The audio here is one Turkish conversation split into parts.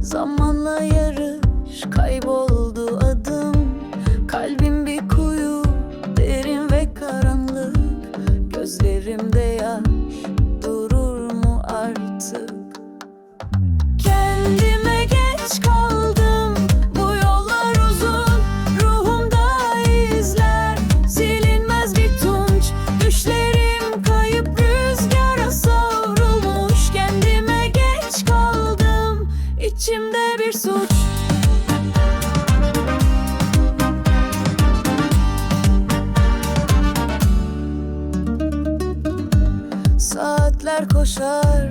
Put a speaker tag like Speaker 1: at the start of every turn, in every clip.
Speaker 1: Zamanla yarış kaybol suç Saatler koşar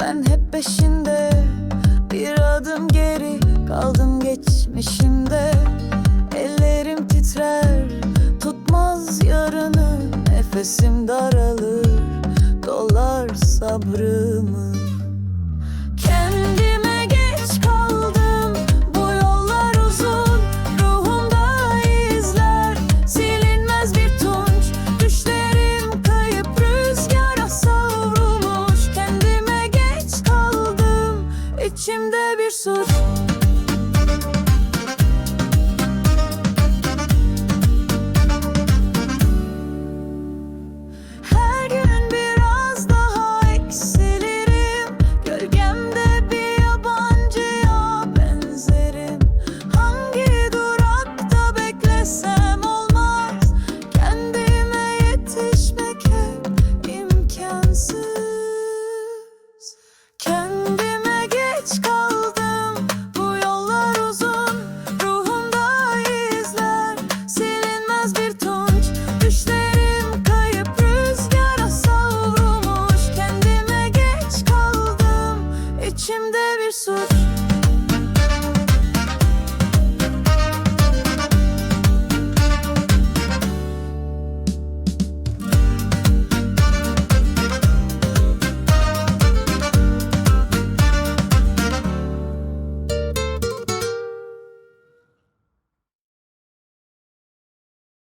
Speaker 1: ben hep peşinde. Bir adım geri kaldım geçmişimde. Ellerim titrer tutmaz yarını. Nefesim daralır dolar sabrımı. you're so